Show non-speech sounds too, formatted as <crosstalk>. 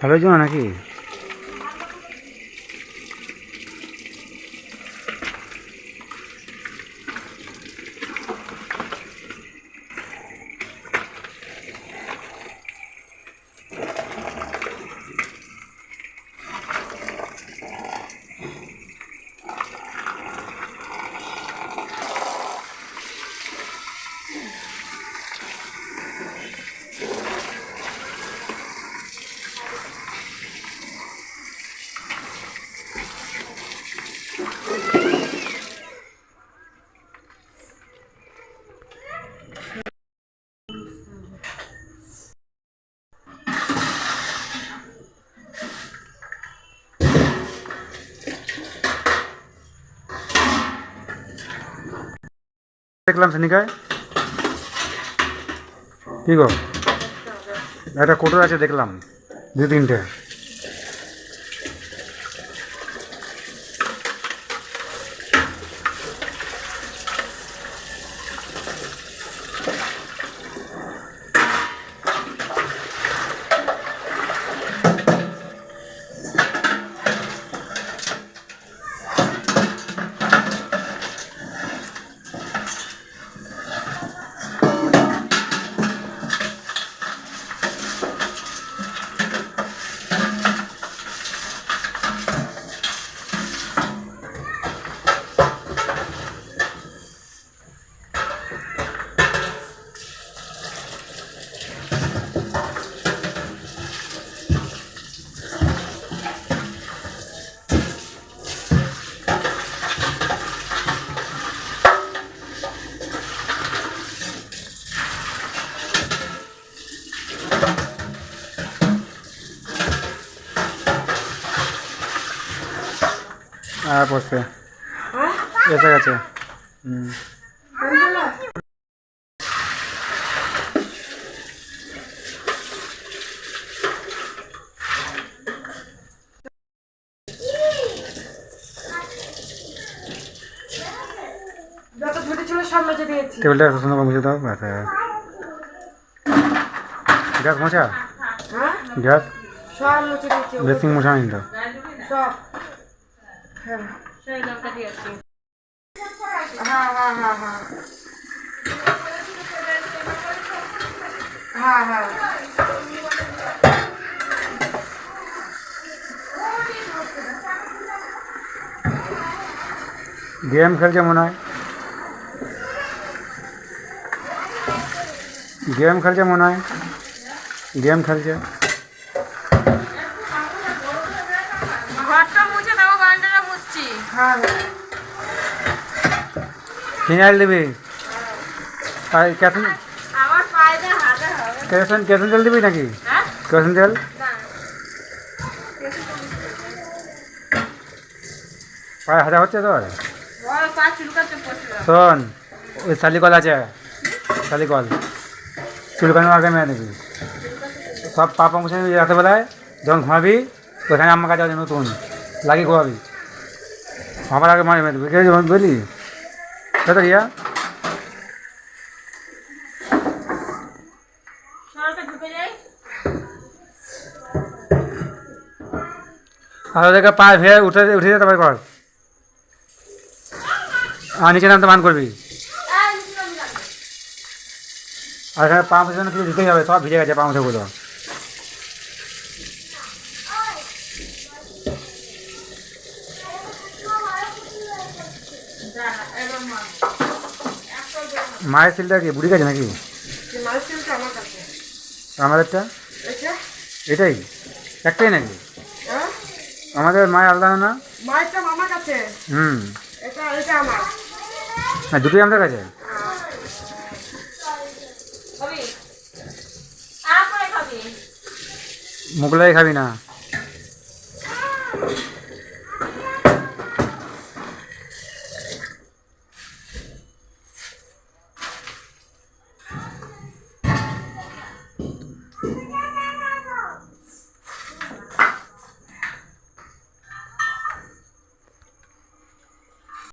ভালো হয়েছে না নাকি? দেখলাম সেনিকায়। কি গো? একটা কোটর আছে দেখলাম দু তিনটে। আর পড়ছে এসে গেছে। হুম টেবিলটা সুন্দর মুছে দাও ব্যাস। হয়ে। গ্যাস মোছা হ্যাঁ গ্যাস সব মুছে দিয়েছি ওগুলো। বেসিং মোছা নি তো সব হ্যাঁ হ্যাঁ হ্যাঁ হ্যাঁ হ্যাঁ হ্যাঁ হ্যাঁ গেম খেলছে মনে হয় গেম খেলছে মনে হয় গেম খেলছে ফিনাইল দিবি আর কেসন কেসন কেসন তেল দিবি নাকি? হ্যাঁ? কেসন তেল পায়ে হাজা হচ্ছে তোর? শোন ওই শালিকল আছে। শালিকল। চুলকানো আগে মেরে দিবি সব পাপা নিবি রাতেবেলায় যখন ঘুমাবি ওখানে আমার কাছে নতুন লাগিয়ে ঘুমাবি। আমার আগে মারে দিবি বুঝলি তাই তো রিয়া? আর ওদেরকে পায়ে ভেয়ে উঠে উঠে যেতে পারে কর। আর নিচে নামতে মান করবি। আর এখানে পা জন্য কিছু দিতেই হবে সব ভিজে গেছে পা মুছেগুলো মায়ের সিলটা কি বুড়ি গেছে নাকি? আমার কাছে। আমাদেরটা? এটা এটাই? একটাই নাকি? হ্যাঁ? আমাদের মায়ের আলাদা না? কাছে? হুম। এটা এটা আমার। না দুটোই আমাদের কাছে। মুগলাই খাবি না। Yeah. <laughs>